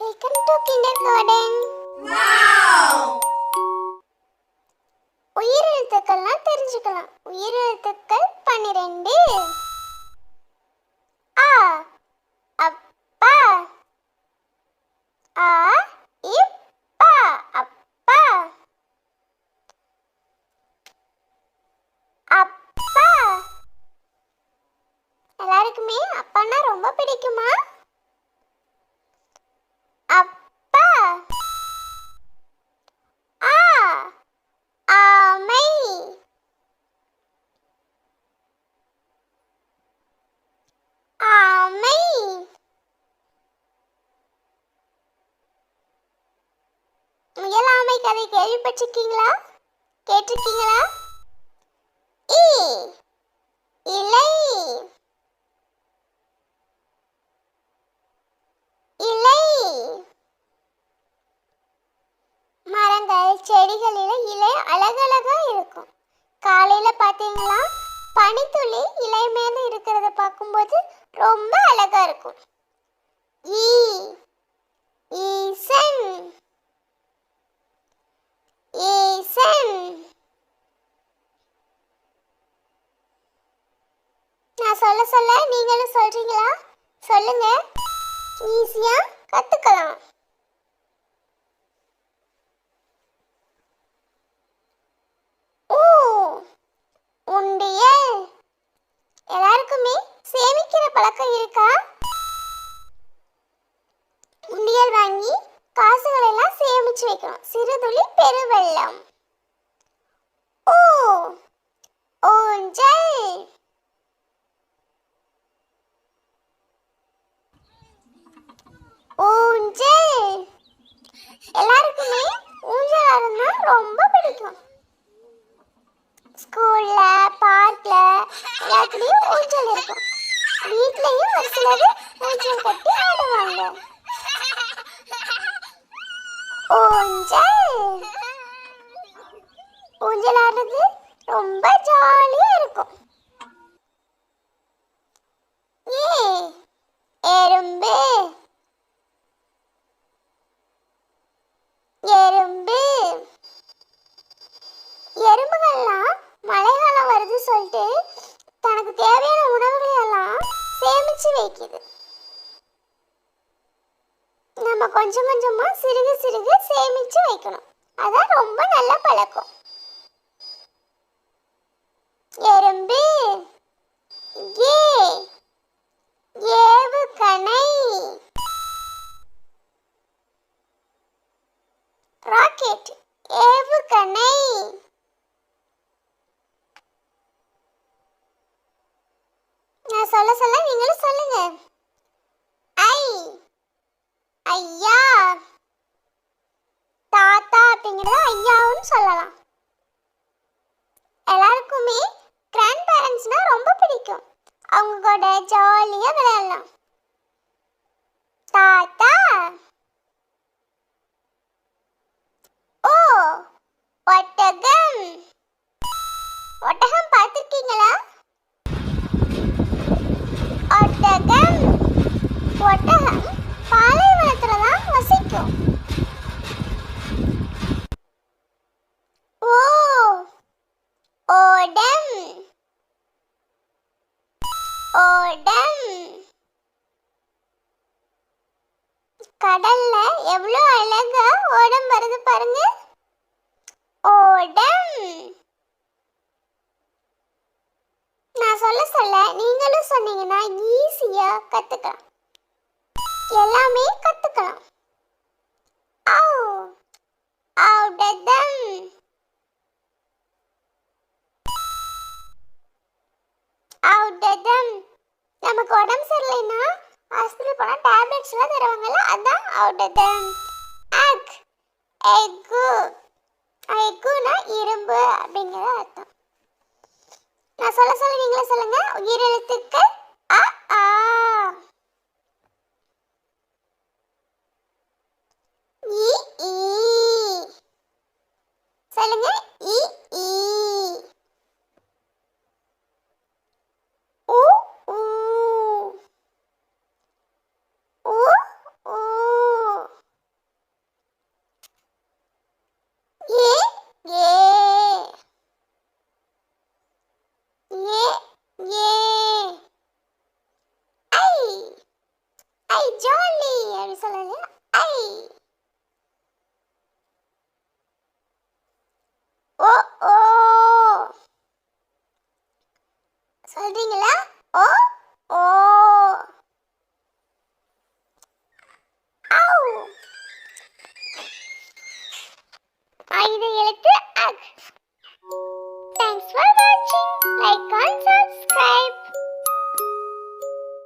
Welcome to kindergarten உயிரெழுத்துக்கள்லாம் தெரிஞ்சுக்கலாம். உயிரெழுத்துக்கள் பன்னிரெண்டு. ஆ அப்பா. ஆ இப்பா அப்பா. அப்பா. எல்லாருக்குமே அப்பான்னா ரொம்ப பிடிக்குமா? கதை கேள்விப்பட்டிருக்கீங்களா? கேட்டிருக்கீங்களா? ஈ இலை இலை மரங்கள் செடிகளில் இலை அழகழகா இருக்கும். காலையில பாத்தீங்களா பனித்துளி இலை மேல இருக்கிறத பார்க்கும்போது ரொம்ப அழகா இருக்கும். ஈ சொல்ல சொல்ல நீங்களும் சொல்றீங்களா? சொல்லுங்க. ஈஸியா கத்துக்கலாம். ஓ உண்டியல். எல்லாருக்குமே சேமிக்கிற பழக்கம் இருக்கா? உண்டியல் வாங்கி காசுகளை எல்லாம் சேமிச்சு வைக்கணும். சிறுதுளி பெருவெள்ளம். ஓ ஊஞ்சல் ஊஞ்சல் எல்லாருக்குமே ஊஞ்சல் ஆடுனா ரொம்ப பிடிக்கும். ஸ்கூல்ல பார்க்ல எல்லாத்துலயும் ஊஞ்சல் இருக்கும். வீட்லயும் ஒரு சிலர் ஊஞ்சல் கட்டி ஆடுவாங்க ஊஞ்சல். ஊஞ்சல் ஆடுறது ரொம்ப ஜாலியா இருக்கும். ஏ எறும்பு. சேமிச்சு வைக்குது. நம்ம கொஞ்சம் கொஞ்சமா சிறுக சிறுக சேமிச்சு வைக்கணும். அதான் ரொம்ப நல்ல பழக்கம். எறும்பு ஏ ஏவுகணை ராக்கெட் ஏவுகணை நான் சொல்ல சொல்ல நீங்களும் சொல்லுங்க. ஐ ஐயா. தாத்தா அப்படிங்கிறத ஐயாவும் சொல்லலாம். எல்லாருக்குமே கிராண்ட் பேரண்ட்ஸ்னா ரொம்ப பிடிக்கும். அவங்க கூட ஜாலியாக விளையாடலாம். தாத்தா ஓடம். கடல்ல எவ்வளோ அழகா ஓடம் வருது பாருங்க. ஓடம். நான் சொல்ல சொல்ல நீங்களும் சொன்னீங்கன்னா ஈஸியா கத்துக்கலாம். எல்லாமே கத்துக்கலாம். நமக்கு உடம்பு சரியில்லைன்னா ஹாஸ்பிட்டல் போனால் டேப்லெட்ஸ்லாம் தருவாங்கல்ல அதான் அவுட் ஆஃப் தம் அக் எக்கு எக்குனா இரும்பு அப்படிங்கிற அர்த்தம். நான் சொல்ல சொல்ல நீங்களே சொல்லுங்க. உயிரெழுத்துக்கள் அ ஆ. ஈ சொல்லுங்க. இ ஓ ஓ. சொல்றீங்களா? ஓ.